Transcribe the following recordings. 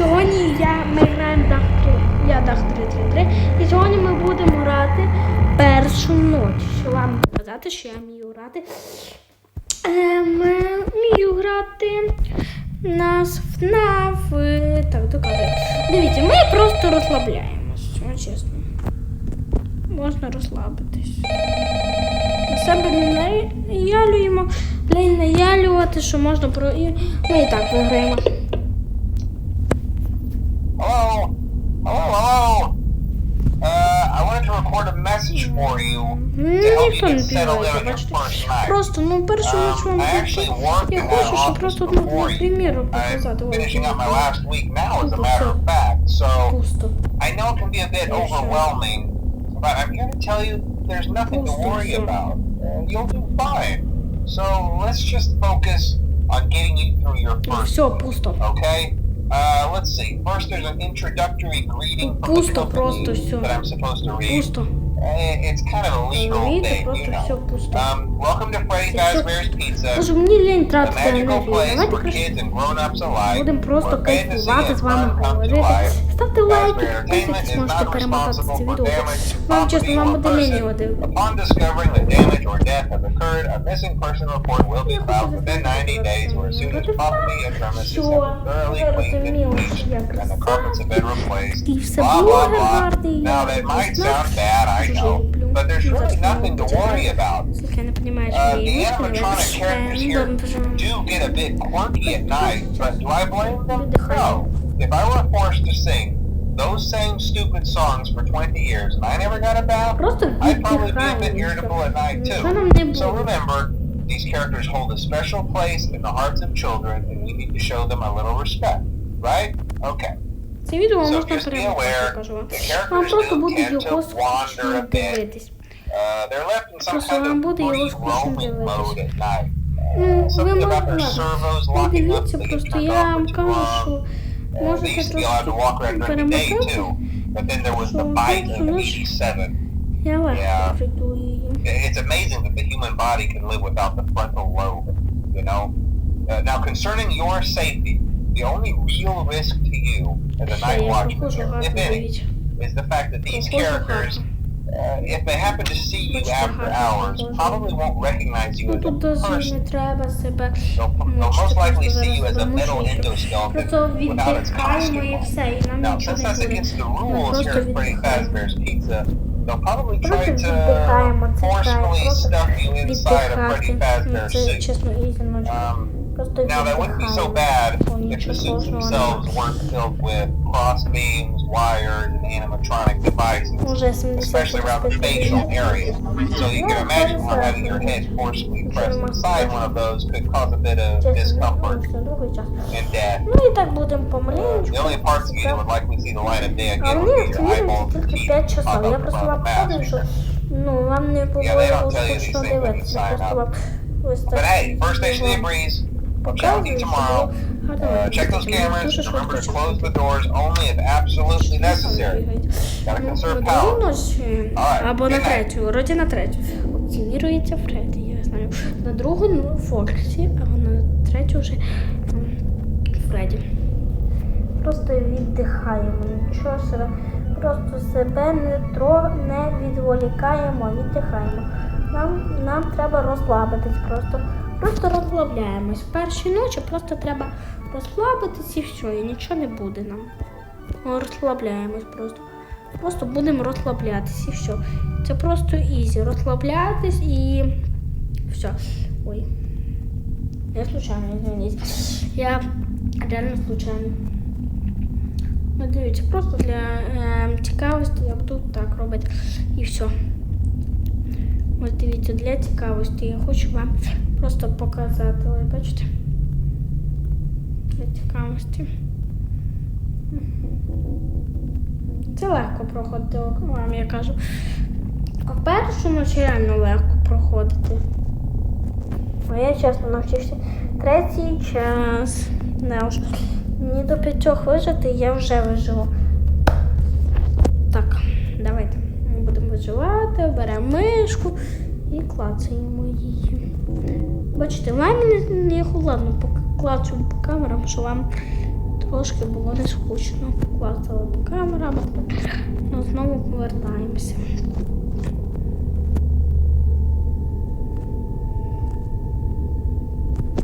сьогодні я, ми граємо Дах 3. Я Дах 333. І сьогодні ми будемо грати першу ніч. Що вам показати, що я вмію грати. Ем, вмію грати на FNAF. е, Так, доказую. Дивіться, ми просто розслабляємось, чесно. Можна розслабитись. На себе не наялюємо, блін, наялювати, що можна про. Ми і так виграємо. Hello? Hello, hello? Uh, I wanted to record a message for you М, to help you Ніхто не підбивається, бачите. Просто, ну, першу Um, ніч вам worked Я хочу, щоб просто ну, you. приміру показати. My пусто. Пусто. I know it can be a bit overwhelming, but I'm here to tell you there's nothing to worry about. Uh, you'll do fine. So let's just focus on getting you through your Ну, first Все, пусто. Okay. Uh, let's see. First, there's an introductory greeting from the company просто всё. that I'm supposed to read. Пусто. Eh, It's kind of a legal Розумієте, thing, you просто know. все пусто. Um, welcome to Freddy Це що? Fazbear's Pizza, Боже, мені лінь a тратити magical енергію. place Давайте for краще kids and grown-ups alike. будемо просто where fantasy кайфувати and з вами fun come to говорити. life. Ставте лайки, Fazbear Entertainment підписуйтесь, is можете not перемотати responsible це for відео. damage to Вам property чесно, вам or буде person. лінювати. Upon discovering that damage or death has occurred, a missing person report will be filed within 90 days or as soon as property and premises Що? have been thoroughly Ви cleaned and розуміли, bleached що я and the carpets have been replaced. І все Blah, blah, блогер blah. гарний. Now, that might sound bad, I right but there's really nothing to worry about. Uh, the animatronic characters here do get a bit quirky at night, but do I blame them? No. If I were forced to sing those same stupid songs for 20 years and I never got a bath, I'd probably be a bit irritable at night too. So remember, these characters hold a special place in the hearts of children and we need to show them a little respect, right? Okay. Це відео So можна just be перемотати, aware, кажу вам. the Вам characters просто do буде tend його to скучно wander a bit. дивитись. Uh, they're left in some Просто kind вам of буде його free скучно roaming дивитись. mode at night. Ну, ви Something about можете, their servos не locking up дивіться, so they get просто turned я off вам when too кажу, long. що Uh, they можете used to be allowed to walk around трошки during the day перемотати. too, but then there was the Що bite ви of знаєш? 87. Я Yeah. легко прийду її. It's amazing that the human body can live without the frontal lobe, you know? Uh, now, concerning your safety, the only real risk to you as a Night Watchman, if any, is the fact that these characters, uh, if they happen to see you after hours, probably won't recognize you as a person. They'll, they'll most likely see you as a metal endoskeleton without its costume. Now, since that's against the rules here at Freddy Fazbear's Pizza, They'll probably try to forcefully stuff you inside a Freddy Fazbear's suit. Um, now, that wouldn't be so віддихаємо. bad Бо if the нічого suits сложного themselves немає. weren't filled with cross beams, wires, and animatronic devices, Уже 70 especially around the facial area. So you can No, imagine how sorry, having your sorry. head forcefully Sure, pressed must inside be. one of those could cause a bit of Чесно, discomfort ну, все, другий час. and death. Ну і так будемо Uh, помаленьку. the only parts of you that would likely see the light of day А again мені would be це your eyeballs віриться and тільки teeth 5 часов. popped Я up просто above вам the показую, mask. що ну, вам не they було don't tell you these скучно things when you дивитися. sign Просто up. вам ось But так hey, first station of the вам breeze. You tomorrow. Uh, check those cameras. Remember to close the doors only if absolutely necessary. Gotta Ну, conserve power. або на третю, вроді на третю. Оптимірується Фредді, я знаю. На другу ну, Фоксі, а на третю вже Фредді. Просто віддихаємо, нічого себе. Просто себе не, тро, не відволікаємо, віддихаємо. Нам, нам треба розслабитись просто. Просто розслабляємось. Перші ночі просто треба розслабитись і все, і нічого не буде нам. Розслабляємось просто. Просто будемо розслаблятись і все. Це просто ізі. Розслаблятись і все. Ой. Я случайно, извините. Я реально случайно. Ну, дивіться, просто для е, цікавості я буду так робити. І все. Ось дивіться, для цікавості я хочу вам просто показати. Ось бачите? Для цікавості. Це легко проходити, вам я кажу. А першу ніч реально легко проходити. Бо я чесно навчився. Третій час. Не уж. Мені до п'ятьох вижити, я вже виживу. Так, давайте. Ми будемо виживати, беремо мишку і клацаємо її. Бачите, вам не, не ладно, клацаю по камерам, що вам трошки було не скучно. Клацала по камерам, ну знову повертаємося.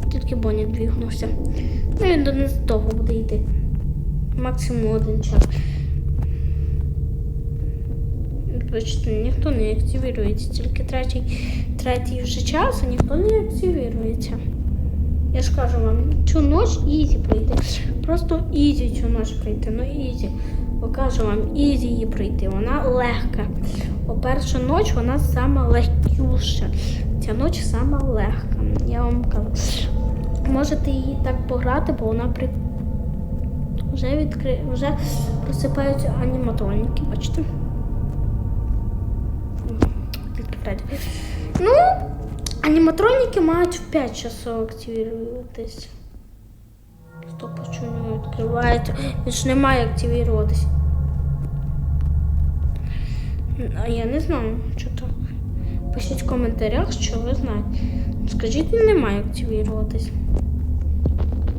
Тільки Бонні двігнувся. Ну він до нас довго буде йти. Максимум один час. Бачите, ніхто не активірується, тільки третій, третій вже час, а ніхто не активірується. Я ж кажу вам, цю ніч ізі пройти. Просто ізі цю ніч пройти. Ну ізі. Покажу вам ізі її пройти. Вона легка. Бо перша ніч вона сама легкіша. Ця ніч сама легка. Я вам кажу. Можете її так пограти, бо вона при... вже відкри... вже просипаються аніматроніки, бачите? Тільки Фредді. Ну, аніматроніки мають в 5 часов активуватись. Стоп, а чого не відкривається? Він ж не має активуватись. А я не знаю, що так. Пишіть в коментарях, що ви знаєте. Скажіть, не має активуватись.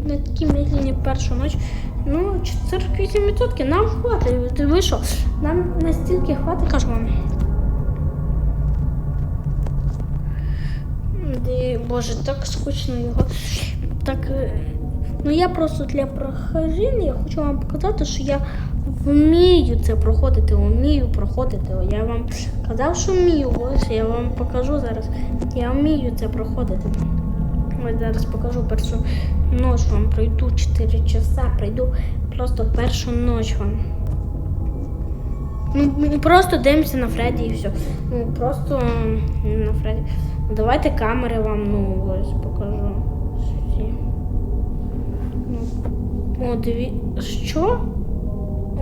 На такі медленні першу ніч. Ну, 48% нам хватить. Ви що? Нам настільки хватить, кажу вам. Боже, так скучно його. Так. е, Ну я просто для прохождення хочу вам показати, що я вмію це проходити, вмію проходити. Я вам казав, що вмію. Ось я вам покажу зараз. Я вмію це проходити. Ось зараз покажу першу ніч вам. Пройду 4 часа, пройду просто першу ніч вам. Ну, просто дивимося на Фредді і все. Ну, просто на Фредді. Ну, Давайте камери вам, ну, ось покажу. Ну, О, диві... Що?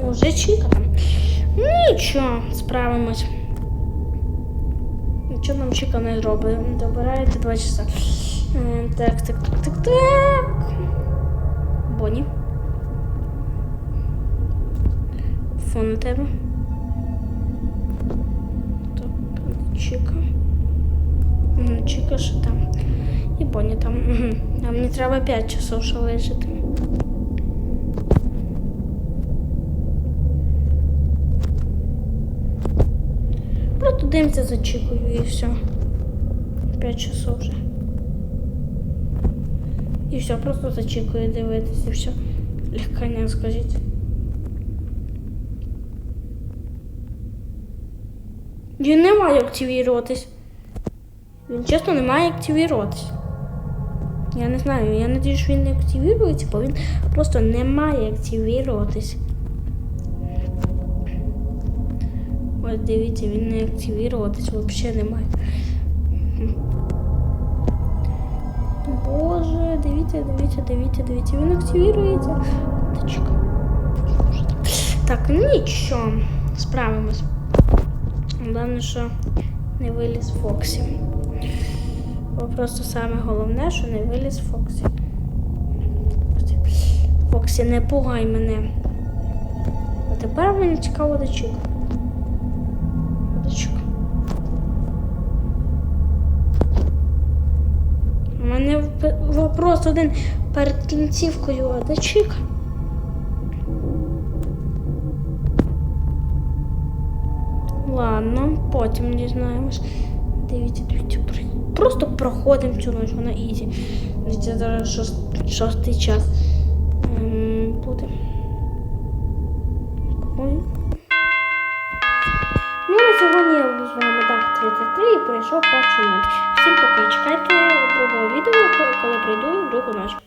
О, вже Чіка. Нічого, справимось. Нічого нам Чіка не зробить. Добираєте два часа. Е, Так, так, так, так, так. Бонні. Фон на тебе. М, Чіка ще там. І Бонні там. А мені треба 5 часов ще лежати. Просто дивимося за Чікою і все. 5 часов вже. І все, просто за дивитися і все. Легкання скажіть. Він не має активіруватись. Він чесно не має активіруватись. Я не знаю, я надію, що він не активірується, бо він просто не має активіруватись. Ось дивіться, він не активіруватись взагалі не має. Боже, дивіться, дивіться, дивіться, дивіться, він активірується. Так, ну нічого, справимось. Головне, що не виліз Фоксі. Бо просто саме головне, що не виліз Фоксі. Фоксі, не пугай мене. А тепер мені цікаво до чого. До чого. У мене вопрос один перед кінцівкою, а де Ладно, потім дізнаємось. Дивіться, дивіться, просто проходимо цю ніч, вона ізі. Дивіться, зараз шост, шостий час. Ем, буде. Ой. Ну, на сьогодні я з вами Дах 33 і пройшов першу ніч. Всім пока. Чекайте другого відео, коли прийду другу ніч.